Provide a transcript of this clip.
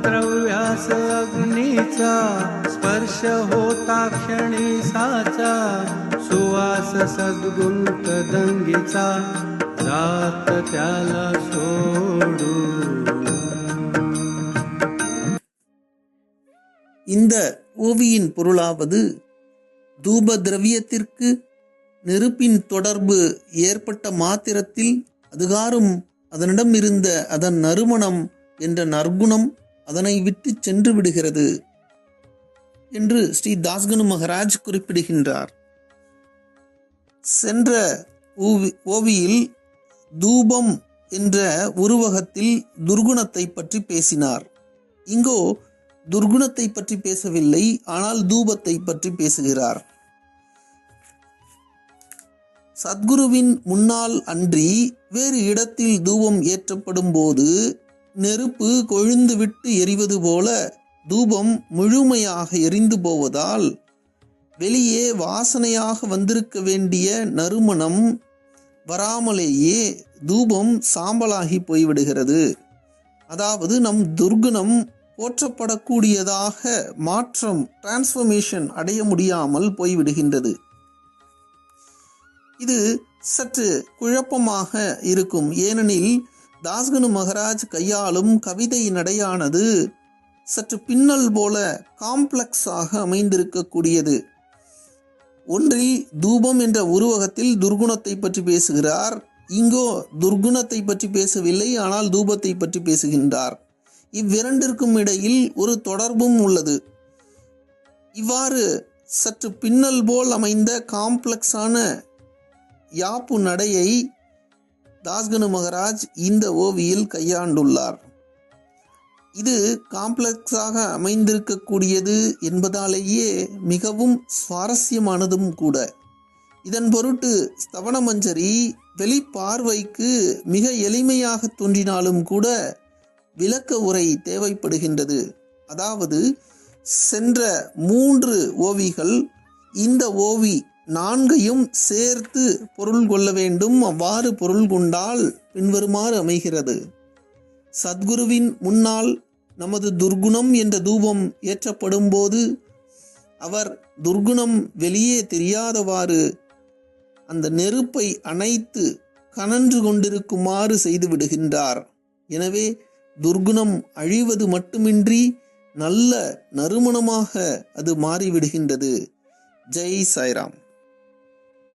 द्रव्यास अग्नीचा स्पर्श होता क्षणी साचा सुवास सद्गुण कदंगीचा जात त्याला सोडू இந்த ஓவியின் பொருளாவது தூப திரவியத்திற்கு நெருப்பின் தொடர்பு ஏற்பட்ட மாத்திரத்தில் அதுகாரும் அதனிடம் இருந்த அதன் நறுமணம் என்ற நற்குணம் அதனை விட்டு சென்று விடுகிறது என்று ஸ்ரீ தாஸ்கனு மகராஜ் குறிப்பிடுகின்றார். சென்ற ஓவியில் தூபம் என்ற உருவகத்தில் துர்குணத்தை பற்றி பேசினார். இங்கோ துர்குணத்தை பற்றி பேசவில்லை ஆனால் தூபத்தை பற்றி பேசுகிறார். சத்குருவின் முன்னால் அன்றி வேறு இடத்தில் தூபம் ஏற்றப்படும் போது நெருப்பு கொழுந்துவிட்டு எரிவது போல தூபம் முழுமையாக எரிந்து போவதால் வெளியே வாசனையாக வந்திருக்க வேண்டிய நறுமணம் வராமலேயே தூபம் சாம்பலாகி போய்விடுகிறது. அதாவது நம் துர்குணம் போற்றப்படக்கூடியதாக மாற்றம் டிரான்ஸ்ஃபர்மேஷன் அடைய முடியாமல் போய்விடுகின்றது. இது சற்று குழப்பமாக இருக்கும். ஏனெனில் தாஸ்கனு மகராஜ் கையாளும் கவிதை நடையானது சற்று பின்னல் போல காம்ப்ளெக்ஸாக அமைந்திருக்கக்கூடியது. ஒன்றில் தூபம் என்ற உருவகத்தில் துர்குணத்தை பற்றி பேசுகிறார். இங்கோ துர்குணத்தை பற்றி பேசவில்லை ஆனால் தூபத்தை பற்றி பேசுகின்றார். இவ்விரண்டிற்கும் இடையில் ஒரு தொடர்பும் உள்ளது. இவ்வாறு சற்று பின்னல் போல் அமைந்த காம்ப்ளெக்ஸான யாப்பு நடையை தாஸ்கனு மகராஜ் இந்த ஓவியில் கையாண்டுள்ளார். இது காம்ப்ளெக்ஸாக அமைந்திருக்கக்கூடியது என்பதாலேயே மிகவும் சுவாரஸ்யமானதும் கூட. இதன் பொருட்டு ஸ்தவனமஞ்சரி வெளிப்பார்வைக்கு மிக எளிமையாக தோன்றினாலும் கூட விளக்க உரை தேவைப்படுகின்றது. அதாவது சென்ற மூன்று ஓவிகள் இந்த ஓவி நான்கையும் சேர்த்து பொருள் கொள்ள வேண்டும். அவ்வாறு பொருள் கொண்டால் பின்வருமாறு அமைகிறது. சத்குருவின் முன்னால் நமது துர்குணம் என்ற தூபம் ஏற்றப்படும் போது அவர் துர்குணம் வெளியே தெரியாதவாறு அந்த நெருப்பை அணைத்து கனன்று கொண்டிருக்குமாறு செய்து விடுகின்றார். எனவே துர்குணம் அழிவது மட்டுமின்றி நல்ல நறுமணமாக அது மாறிவிடுகின்றது. ஜெய் சாய்ராம்.